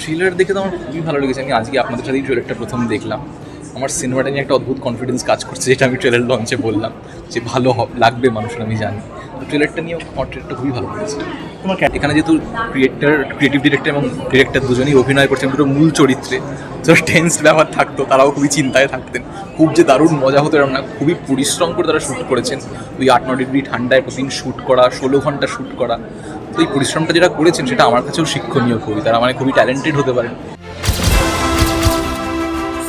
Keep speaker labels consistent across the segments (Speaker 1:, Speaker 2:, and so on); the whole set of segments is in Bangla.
Speaker 1: ট্রেলার দেখে তো আমার খুবই ভালো লেগেছে। আমি আজকে আপনাদের সাথেই ট্রেলারটা প্রথম দেখলাম। আমার সিনেমাটা নিয়ে একটা অদ্ভুত কনফিডেন্স কাজ করছে যেটা আমি ট্রেলার লঞ্চে বললাম যে ভালো লাগবে মানুষের আমি জানি। তো ট্রেলারটা নিয়ে আমার ট্রেলারটা খুবই ভালো লেগেছে
Speaker 2: তোমার
Speaker 1: এখানে যেহেতু ক্রিয়েটার ক্রিয়েটিভ ডিরেক্টর এবং ডিরেক্টর দুজনেই অভিনয় করছেন দুটো মূল চরিত্রে। তো টেন্স ব্যাপার থাকতো তারাও খুবই চিন্তায় থাকতেন। খুব যে দারুণ মজা হতো এরকম না খুবই পরিশ্রম করে তারা শ্যুট করেছেন। ওই আট ন ডিগ্রি ঠান্ডায় প্রতিদিন শ্যুট করা ষোলো ঘণ্টা শ্যুট করা। তো এই পরিশ্রমটা যেটা করেছেন সেটা আমার কাছেও শিক্ষণীয় খুবই তারা মানে খুবই ট্যালেন্টেড হতে পারেন।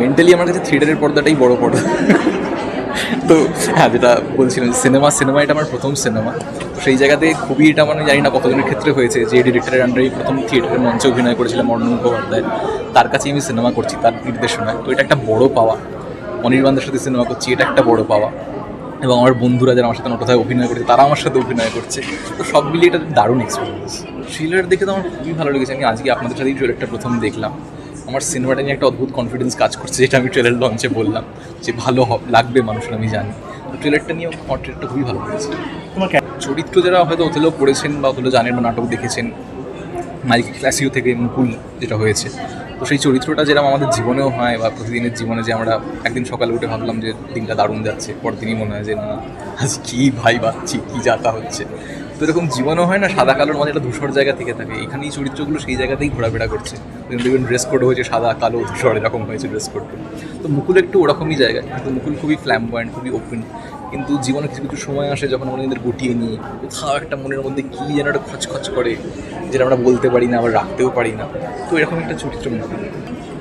Speaker 1: মেন্টালি আমার কাছে থিয়েটারের পর্দাটাই বড় পর্দা। তো হ্যাঁ যেটা বলছিলাম সিনেমা সিনেমা এটা আমার প্রথম সিনেমা। তো সেই জায়গাতে খুবই এটা মানে জানি না কতজনের ক্ষেত্রে হয়েছে যে ডিরেক্টরের আন্ডারেই প্রথম থিয়েটারের মঞ্চে অভিনয় করেছিলাম অর্ণব মুখোপাধ্যায়। তার কাছেই আমি সিনেমা করছি, তার নির্দেশনায়। তো এটা একটা বড় পাওয়া। অনির্বাণদের সাথে সিনেমা করছি, এটা একটা বড় পাওয়া। এবং আমার বন্ধুরা যারা আমার সাথে নটথায় অভিনয় করছে তারা আমার সাথে অভিনয় করছে। তো সব মিলিয়ে এটা দারুণ এক্সপিরিয়েন্স ট্রেলার দেখে তো আমার খুবই ভালো লেগেছে। আমি আজকে আপনাদের সাথেই ট্রেলারটা প্রথম দেখলাম। আমার সিনেমাটা নিয়ে একটা অদ্ভুত কনফিডেন্স কাজ করছে যেটা আমি ট্রেলার লঞ্চে বললাম যে ভালো লাগবে মানুষের আমি জানি। তো ট্রেলারটা নিয়ে আমার ট্রেলারটা খুবই ভালো লেগেছে।
Speaker 2: তোমার
Speaker 1: চরিত্র যারা হয়তো ওথেলো পড়েছেন বা ওথেলো জানেন বা নাটক দেখেছেন মাইক ক্লাসিও থেকে মুকুল যেটা হয়েছে তো সেই চরিত্রটা যেরকম আমাদের জীবনেও হয় বা প্রতিদিনের জীবনে যে আমরা একদিন সকালে উঠে ভাবলাম যে দিনটা দারুণ যাচ্ছে পরদিনই মনে হয় যে না আজ কী ভাই বাচ্ছি কী যাতা হচ্ছে। তো এরকম জীবনও হয় না, সাদা কালোর মাঝে একটা ধূসর জায়গা থেকে থাকে। এখানে এই চরিত্রগুলো সেই জায়গাতেই ঘোরাফেরা করছে। দেখবেন ড্রেস কোড হয়েছে সাদা, কালো, ধূসর, এরকম হয়েছে ড্রেস কোড তো মুকুল একটু ওরকমই জায়গায় কিন্তু মুকুল খুবই ফ্ল্যাম্বয়েন্ট খুবই ওপেন কিন্তু জীবনে কিছু কিছু সময় আসে যখন নিজেদের গুটিয়ে নিয়ে, কোথাও একটা মনের মধ্যে কী যেন একটা খচখচ করে, যেটা আমরা বলতে পারি না, আবার রাখতেও পারি না। তো এরকম একটা চরিত্র মুকুল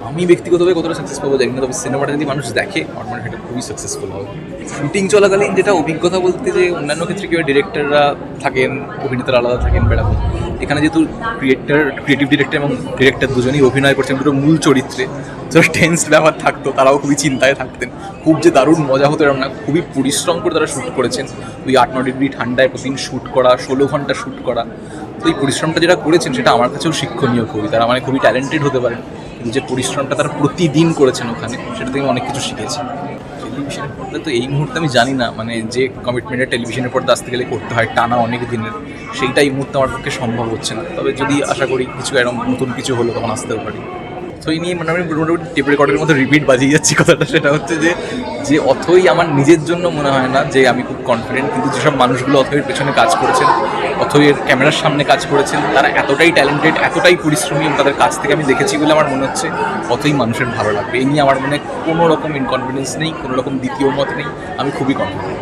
Speaker 1: আমি ব্যক্তিগতভাবে কতটা সাকসেস পাবো জানি না, তবে সিনেমাটা যদি মানুষ দেখে, আমার এটা খুবই সাকসেসফুল হবে। শুটিং চলাকালীন যেটা অভিজ্ঞতা বলতে যে অন্যান্য ক্ষেত্রে কেউ ডিরেক্টররা থাকেন, অভিনেতারা আলাদা থাকেন বেড়াবেন এখানে যেহেতু ক্রিয়েটার ক্রিয়েটিভ ডিরেক্টর এবং ডিরেক্টর দুজনেই অভিনয় করছেন, দুটো মূল চরিত্রে তো টেন্স ব্যাপার থাকতো, তারাও খুবই চিন্তায় থাকতেন। খুব যে দারুণ মজা হতো এরকম না, খুবই পরিশ্রম করে তারা শ্যুট করেছেন। ওই আট ন ডিগ্রি ঠান্ডায় প্রতিদিন শ্যুট করা, ষোলো ঘণ্টা শ্যুট করা। তো এই পরিশ্রমটা যেটা করেছেন, সেটা আমার কাছেও শিক্ষণীয় খুবই তারা মানে খুবই ট্যালেন্টেড হতে পারেন। যে পরিশ্রমটা তারা প্রতিদিন করেছেন ওখানে, সেটা থেকে অনেক কিছু শিখেছি। টেলিভিশনের পর্দা তো এই মুহূর্তে আমি জানি না মানে যে কমিটমেন্টটা টেলিভিশনের পর্দা আসতে গেলে করতে হয় টানা অনেক দিনের সেইটা এই মুহূর্তে আমার পক্ষে সম্ভব হচ্ছে না। তবে যদি আশা করি কিছু এরকম নতুন কিছু হলো, তখন আসতেও পারি। এই নিয়ে মানে আমি মোটামুটি টেপ রেকর্ডের মধ্যে রিপিট বাজিয়ে যাচ্ছি কথাটা। সেটা হচ্ছে যে যে অথই আমার নিজের জন্য মনে হয় না যে আমি খুব কনফিডেন্ট কিন্তু যেসব মানুষগুলো অথইয়ের পেছনে কাজ করেছেন, অথইয়ের ক্যামেরার সামনে কাজ করেছেন, তারা এতটাই ট্যালেন্টেড এতটাই পরিশ্রমী এবং তাদের কাছ থেকে আমি দেখেছি বলে আমার মনে হচ্ছে অতই মানুষের ভালো লাগবে। এই নিয়ে আমার মনে কোনো রকম ইনকনফিডেন্স নেই, কোনো রকম দ্বিতীয় মত নেই। আমি খুবই কনফিডেন্ট